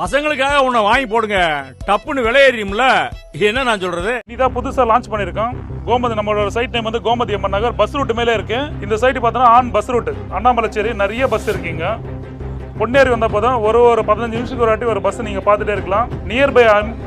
பசங்களுக்காக உன்னை வாங்கி போடுங்க. டப்புன்னு விலையேறியும்ல என்ன நான் சொல்றது? இதான் புதுசா லான்ச் பண்ணிருக்கோம் கோமதி நம்மளோட சைட் நேம் வந்து கோமதி அம்மன் நகர். பஸ் ரூட் மேலே இருக்கு. இந்த சைட் பார்த்தோன்னா ஆன் பஸ் ரூட் அண்ணாமலைச்சேரி நிறைய பஸ் இருக்குங்க. பொன்னேரி வந்தப்போ தான் ஒரு ஒரு பதினஞ்சு நிமிஷத்துக்கு ஒரு வாட்டி ஒரு பஸ் நீங்க பார்த்துட்டே இருக்கலாம். நியர்பை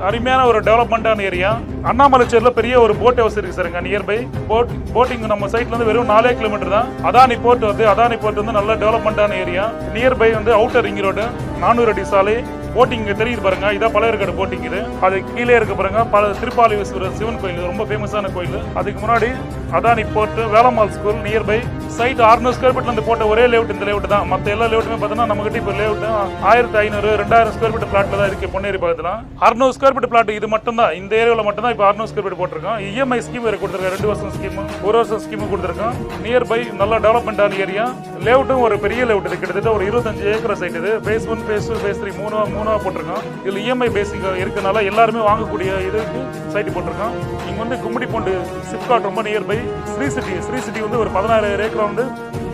அருமையான ஒரு டெவலப்மெண்டான ஏரியா அண்ணாமலைச்சேரியில் பெரிய ஒரு போட் ஹவுஸ் இருக்கு சார் நியர்பை போட் போட்டிங் நம்ம சைட்ல இருந்து வெறும் நாலே கிலோமீட்டர் தான். அதானி போர்ட் வந்து அதானி போர்ட் வந்து நல்ல டெவலப்மெண்டான ஏரியா நியர்பை வந்து அவுட்டர் ரிங் ரோடு நானூறு அடி சாலை. போட்டிங் தெரியுது பாருங்க. இதான் பழையர்காடு போட்டிங் இது. அது கீழே இருக்க பாருங்க. பல திருப்பாலிவீஸ்வரர் சிவன் கோயில். ரொம்ப ஃபேமஸான கோயில். அதுக்கு முன்னாடி Adani port Velammal school nearby site 600 square ஃபீட்ல இருந்து போட்ட ஒரே லேவுட் இந்த லேவுட் தான். மற்ற எல்லா லேவுட்டுமே பார்த்தீங்கன்னா நம்ம கிட்ட இப்போ லேவுட் ஆயிரத்தி ஐநூறு ரெண்டாயிரம் ஸ்கொயர் ஃபீட் பிளாட்ல தான் இருக்கு பொன்னேரி பக்கத்துல அறுநூறு ஸ்கொயர் ஃபீட் பிளாட் இது மட்டும் தான் இந்த ஏரியாவில் மட்டும் தான் இப்போ அறுநூறு ஸ்கொயர் ஃபீட் போட்டிருக்கோம். இஎம்ஐ ஸ்கீம் வேறு கொடுத்துருக்கோம் ரெண்டு வருஷம் ஸ்கீம் ஒரு வருஷம் ஸ்கீம் கொடுத்துருக்கோம். நியர் பை நல்ல ஆன ஏரியா லேவுட்டும் ஒரு பெரிய லேவுட் இது. கிட்டத்தட்ட ஒரு இருபத்தஞ்சு ஏக்கர் சைட் இது. Phase one phase two phase three மூணு மூணா போட்டிருக்கோம். இதில் இஎம்ஐ பேசிக் இருக்கனால எல்லாருமே வாங்கக்கூடிய இதுக்கு சைட் போட்டிருக்கோம். இங்கே வந்து கும்மிடி பூண்டு சிப்காட் ரொம்ப nearby Sri City Sri City வந்து ஒரு பதினாறு ஏக்கர் வந்து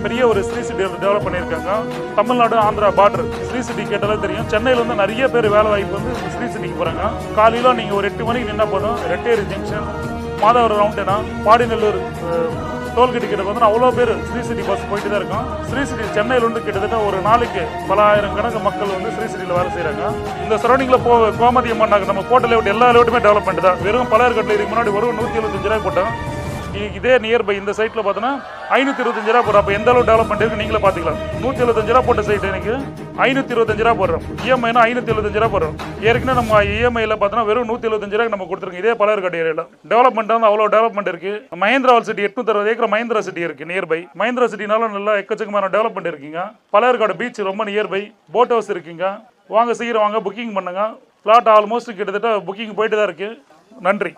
பெரிய ஒரு ஸ்ரீ சிட்டி டெவலப் பண்ணியிருக்காங்க. தமிழ்நாடு ஆந்திரா பார்டர் ஸ்ரீ சிட்டி கேட்டாலே தெரியும். சென்னையில் வந்து நிறைய பேர் வேலை வாய்ப்பு வந்து ஸ்ரீ சிட்டிக்கு போகிறாங்க காலையில் நீங்கள் ஒரு எட்டு மணிக்கு நின்னா போதும். Retteri junction Madhavar Roundtana Padinallur toll gate கிட்ட வந்து அவ்வளோ பேர் ஸ்ரீ சிட்டி பஸ் போயிட்டு தான் இருக்கும். ஸ்ரீ சிட்டி சென்னையில் வந்து கிட்டத்தட்ட ஒரு நாளைக்கு பல ஆயிரம் கணக்கு மக்கள் வந்து ஸ்ரீ சிட்டியில் வேலை செய்கிறாங்க இந்த சரௌண்டிங்கில் போ கோமதி அம்மன் நம்ம கோட்டை லேவுட் எல்லா லேவுட்டுமே டெவலப்மெண்ட் தான். வெறும் பழையர்கட்டில் இதுக்கு முன்னாடி ஒரு நூற்றி எழுபத்தஞ்சு ரூபாய் போட்டோம். இதே நியர்பை இந்த சைட்டில் பார்த்தோன்னா ஐநூற்றி இருபத்தஞ்சு ரூபா போடுறோம். அப்போ எந்த அளவு டெவலப்மெண்ட் இருக்கு நீங்களே பார்த்துக்கலாம். நூற்றி எழுபத்தஞ்சு ரூபா போட்ட சைட் எனக்கு ஐநூற்றி இருபத்தஞ்சு ரூபா போடுறோம். இஎம்ஐனா ஐநூற்றி எழுபத்தஞ்சு ரூபா போடுறோம். ஏற்கனவே நம்ம இஎம்ஐயில் பார்த்தோன்னா வெறும் நூற்றி எழுபத்தஞ்சு ரூபாய்க்கு நம்ம கொடுத்துருக்கோம். இதே பலர்கட்டு ஏரியாவில் டெவலப்மெண்ட் வந்து அவ்வளோ டெவலப்மெண்ட் இருக்கு. மஹேந்திராவல் சிட்டி எட்நூத்தி அறுபது ஏக்கர் மஹேந்திரா சிட்டி இருக்கு நியர்பை மஹேந்திரா சிட்டினால நல்லா எக்கச்சக்கமான டெவலப்மெண்ட் இருக்குங்க. பலர்காடு பீச் ரொம்ப நியர்பை போட் ஹவுஸ் இருக்குங்க. வாங்க சீக்கிரம் வாங்க புக்கிங் பண்ணுங்க. பிளாட் ஆல்மோஸ்ட் கிட்டத்தட்ட புக்கிங் போயிட்டு தான் இருக்கு. நன்றி.